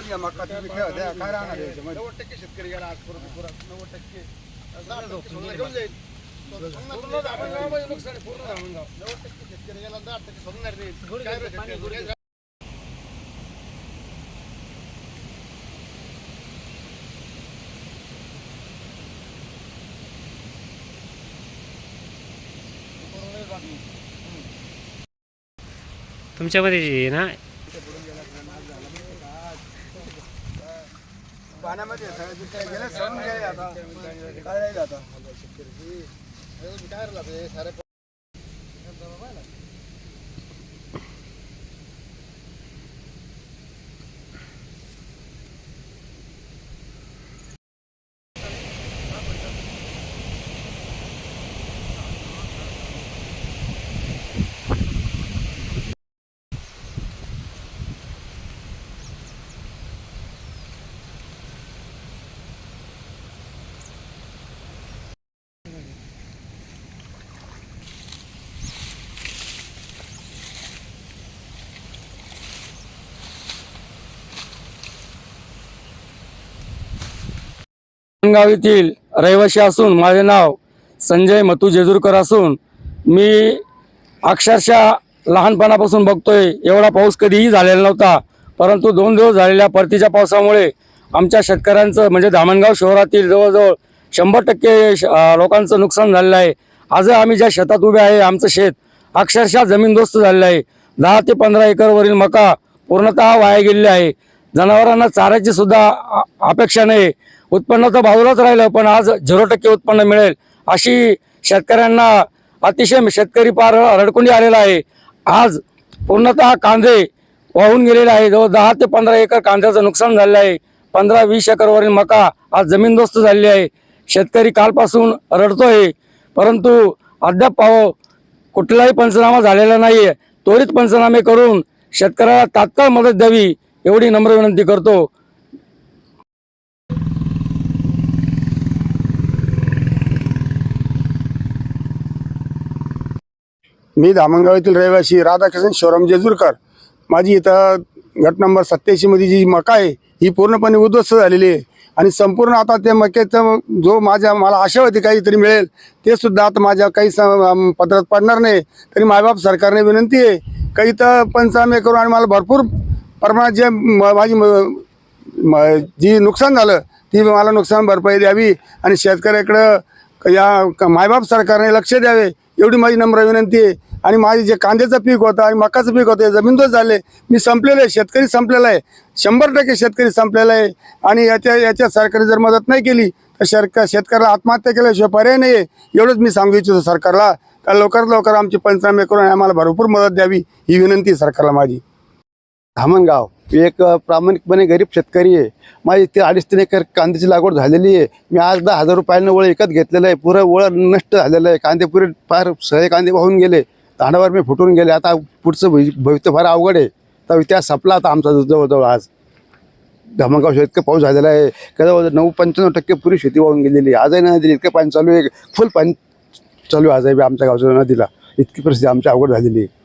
मका तुम्ही ठेवा काय राहणार आहे याच्यामध्ये? नव्वद टक्के शेतकरी गेला आजपर्यंत पुरा नव्वद टक्के. दहा टक्के सोनं घेऊन जाईल. पूर्ण धामणगावामध्ये नुकसान आहे, पूर्ण धामणगाव नव्वद टक्के शेतकरी गेला दहा टक्के सोडणार नाही काय रे शेतकरी? तुमच्यामध्ये जे आहे ना? पाण्यामध्ये सगळं जे सरून गेले आता. काय राहील आता अरे येथील रहिवासी असून माझे नाव संजय मतू जेजूरकर असून मी अक्षरशः लहानपणापासून बघतोय एवढा पाऊस कधीही झालेला नव्हता परंतु दोन दिवस झालेल्या परतीच्या पावसामुळे आमच्या शेतकऱ्यांचं म्हणजे धामणगाव शहरातील जवळजवळ शंभर टक्के लोकांचं नुकसान झालेलं आहे. आज आम्ही ज्या शेतात उभे आहे आमचं शेत अक्षरशः जमीनदोस्त झालेलं आहे. दहा ते पंधरा एकरवरील मका पूर्णतः वाया गेलेली आहे. जनावरांना चाऱ्याची सुद्धा अपेक्षा नाही. उत्पन्न तर बाजूलाच राहिलं पण आज झिरो टक्के उत्पन्न मिळेल अशी शेतकऱ्यांना अतिशय शेतकरी पार रडकुंडी आलेला आहे. आज पूर्णतः कांदे वाहून गेलेले आहे जवळ दहा ते पंधरा एकर कांद्याचं नुकसान झालेलं आहे. पंधरा वीस एकरवरील मका आज जमीनदोस्त झालेली आहे. शेतकरी कालपासून रडतोय. परंतु अद्याप पाव कुठलाही पंचनामा झालेला नाही आहे त्वरित पंचनामे करून शेतकऱ्याला तात्काळ मदत द्यावी एवढी नम्र विनंती करतो. मी धामणगाव येथील रहिवासी राधाकृष्ण शिवराम जेजूरकर. माझी इथं गट नंबर सत्याऐंशीमध्ये जी मका आहे ही पूर्णपणे उद्ध्वस्त झालेली आहे. आणि संपूर्ण आता त्या मक्याचं जो माझ्या मला आशा होती काहीतरी मिळेल ते सुद्धा आता माझ्या काही स- पत्रात पडणार नाही. तरी मायबाप सरकारने विनंती आहे काही तर पंचनामे करून आणि मला भरपूर प्रमाणात जे म- माझी म- जी नुकसान झालं ती मला नुकसान भरपाई द्यावी आणि शेतकऱ्याकडं या मायबाप सरकारने लक्ष द्यावे एवढी माझी नम्र विनंती आहे. आणि माझे जे कांद्याचं पीक होतं आणि मकाचं पीक होतं हे जमीनदोस्त झाले. मी संपलेलं आहे शेतकरी संपलेला आहे. शंभर टक्के शेतकरी संपलेला आहे. आणि याच्या याच्या सरकारने जर मदत नाही केली तर सरकार शेतकऱ्याला आत्महत्या केल्याशिवाय पर्याय नाही आहे एवढंच मी सांगू इच्छितो सरकारला. तर लवकरात लवकर आमची पंचनामे करून आम्हाला भरपूर मदत द्यावी ही विनंती आहे सरकारला माझी. धामणगाव एक प्रामाणिकपणे गरीब शेतकरी आहे. माझी ते अडीच तीन एकर कांद्याची लागवड झालेली आहे. मी आज दहा हजार रुपयानं वळ विकत घेतलेलं आहे. पुरं वळ नष्ट झालेलं आहे. कांदे पुरे फार सगळे कांदे वाहून गेले. तांडावर मी फुटून गेले. आता पुढचं भवि- भविष्य फार अवघड आहे. तर इतिहास संपला आता आमचा जवळजवळ आज. धामणगाव इतकं पाऊस झालेला आहे. का जवळ नऊ पंच्याण्णव टक्के पुरी शेती वाहून गेलेली आजही नदीला इतकं पाणी चालू आहे. फुल पाणी चालू आहे आजही आमच्या गावच्या नदीला. इतकी परिस्थिती आमची अवघड झालेली आहे.